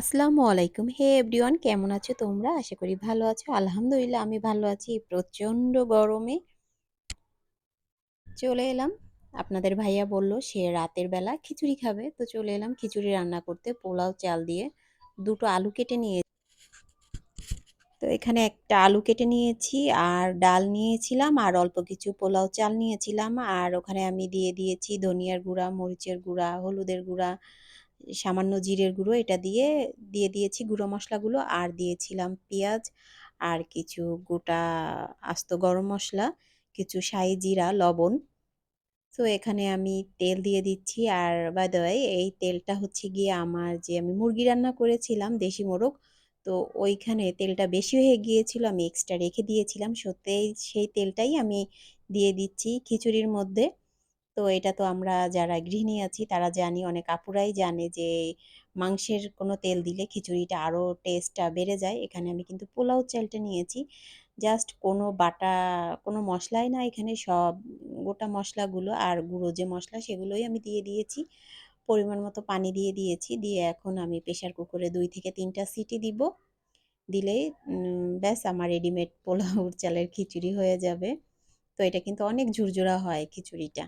আসসালামু আলাইকুম। হে এভরিওয়ান কেমন আছো তোমরা? আশা করি ভালো আছো। আলহামদুলিল্লাহ আমি ভালো আছি। প্রচণ্ড গরমে চলে এলাম। আপনাদের ভাইয়া বলল সে রাতের বেলা খিচুড়ি খাবে। তো চলে এলাম খিচুড়ি রান্না করতে পোলাও চাল দিয়ে। দুটো আলু কেটে নিয়ে তো এখানে একটা আলু কেটে নিয়েছি আর ডাল নিয়েছিলাম আর অল্প কিছু পোলাও চাল নিয়েছিলাম আর ওখানে আমি দিয়ে দিয়েছি ধনিয়ার গুঁড়া, মরিচের গুঁড়া, হলুদের গুঁড়া, সামান্য জিরের গুঁড়ো এটা দিয়ে দিয়ে দিয়েছি গুঁড়ো মশলাগুলো। আর দিয়েছিলাম পেঁয়াজ আর কিছু গোটা আস্ত গরম মশলা, কিছু সাই জিরা, লবণ। তো এখানে আমি তেল দিয়ে দিচ্ছি। আর বাই ওয়ে এই তেলটা হচ্ছে গিয়ে আমার যে আমি মুরগি রান্না করেছিলাম দেশি মোরগ তো ওইখানে তেলটা বেশি হয়ে গিয়েছিল আমি এক্সট্রা রেখে দিয়েছিলাম। সত্যি সেই তেলটাই আমি দিয়ে দিচ্ছি খিচুড়ির মধ্যে। তো এটা তো আমরা যারা গৃহিণী আছি, তারা জানি, অনেক আপুরাই জানে যে মাংসের কোনো তেল দিলে খিচুড়িটা আরও টেস্টটা বেড়ে যায়। এখানে আমি কিন্তু পোলাও চালটা নিয়েছি। জাস্ট কোনো বাটা, কোনো মশলাই না, এখানে সব গোটা মশলাগুলো আর গুঁড়ো যে মশলা সেগুলোই আমি দিয়ে দিয়েছি। পরিমাণ মতো পানি দিয়ে দিয়েছি। দিয়ে এখন আমি প্রেশার কুকারে দুই থেকে তিনটা সিটি দিব। দিলেই ব্যাস আমার রেডিমেড পোলাও চালের খিচুড়ি হয়ে যাবে। তো এটা কিন্তু অনেক ঝুরঝুরা হয় খিচুড়িটা।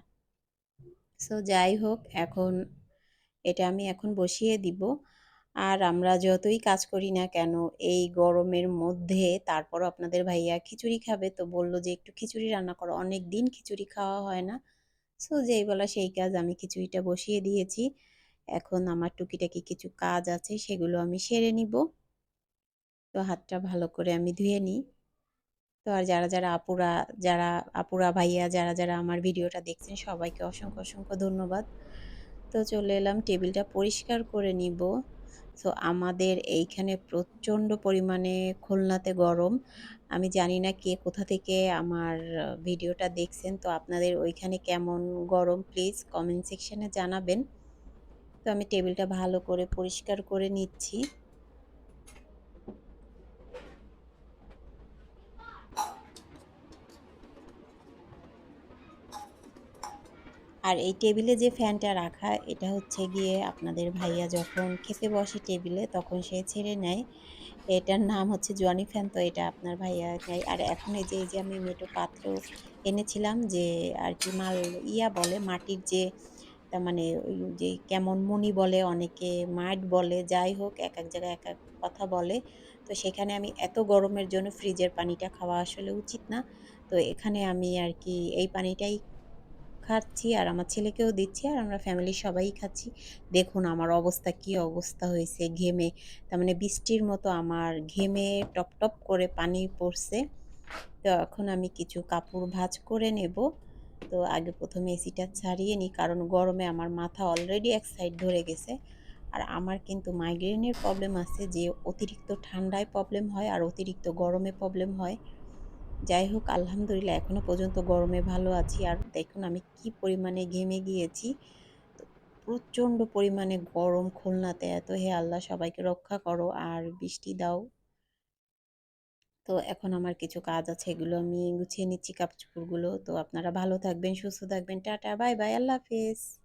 সো যাই হোক, এখন এটা আমি এখন বসিয়ে দিব। আর আমরা যতই কাজ করি না কেন, এই গরমের মধ্যে তারপরও আপনাদের ভাইয়া খিচুড়ি খাবে তো বলল যে একটু খিচুড়ি রান্না করো। অনেক দিন খিচুড়ি খাওয়া হয় না। সো যেই বলা সেই কাজ আমি খিচুড়িটা বসিয়ে দিয়েছি। এখন আমার টুকিটাকি কিছু কাজ আছে, সেগুলো আমি সেরে নিব। তো হাতটা ভালো করে আমি ধুয়ে নিই। তো আর যারা যারা আপুরা যারা আপুরা ভাইয়া, যারা যারা আমার ভিডিওটা দেখছেন, সবাইকে অসংখ্য অসংখ্য ধন্যবাদ। তো চলে এলাম, টেবিলটা পরিষ্কার করে নিব। তো আমাদের এইখানে প্রচণ্ড পরিমাণে খুলনাতে গরম। আমি জানি না কে কোথা থেকে আমার ভিডিওটা দেখছেন, তো আপনাদের ওইখানে কেমন গরম প্লিজ কমেন্ট সেকশানে জানাবেন। তো আমি টেবিলটা ভালো করে পরিষ্কার করে নিচ্ছি। আর এই টেবিলে যে ফ্যানটা রাখা, এটা হচ্ছে গিয়ে আপনাদের ভাইয়া যখন খেতে বসে টেবিলে, তখন সে ছেড়ে নেয়। এটার নাম হচ্ছে জনি ফ্যান, তো এটা আপনার ভাইয়া নেয়। আর এখন এই যে এই যে আমি মেটো পাত্র এনেছিলাম যে, আর কি মাল ইয়া বলে, মাটির যে মানে ওই যে কেমন মনি বলে, অনেকে মাঠ বলে, যাই হোক, এক এক জায়গায় এক এক কথা বলে। তো সেখানে আমি এত গরমের জন্য ফ্রিজের পানিটা খাওয়া আসলে উচিত না। তো এখানে আমি আর কি এই পানিটাই খাচ্ছি, আর আমার ছেলেকেও দিচ্ছি, আর আমরা ফ্যামিলির সবাই খাচ্ছি। দেখুন আমার অবস্থা, কি অবস্থা হয়েছে ঘেমে। তার মানে বৃষ্টির মতো আমার ঘেমে টপ টপ করে পানি পড়ছে। তো এখন আমি কিছু কাপড় ভাজ করে নেব। তো আগে প্রথমে এসিটা ছাড়িয়ে নিই, কারণ গরমে আমার মাথা অলরেডি এক সাইড ধরে গেছে। আর আমার কিন্তু মাইগ্রেনের প্রবলেম আছে, যে অতিরিক্ত ঠান্ডায় প্রবলেম হয়, আর অতিরিক্ত গরমে প্রবলেম হয়। যাই হোক, আলহামদুলিল্লাহ এখনও পর্যন্ত গরমে ভালো আছি। আর দেখুন, আমি কি পরিমাণে ঘেমে গিয়েছি। প্রচণ্ড পরিমাণে গরম খুলনাতে। এত হে আল্লাহ, সবাইকে রক্ষা করো আর বৃষ্টি দাও। তো এখন আমার কিছু কাজ আছে, এগুলো আমি গুছিয়ে নিচ্ছি কাপড় চোপড়গুলো তো আপনারা ভালো থাকবেন, সুস্থ থাকবেন। টাটা, বাই বাই, আল্লাহ হাফেজ।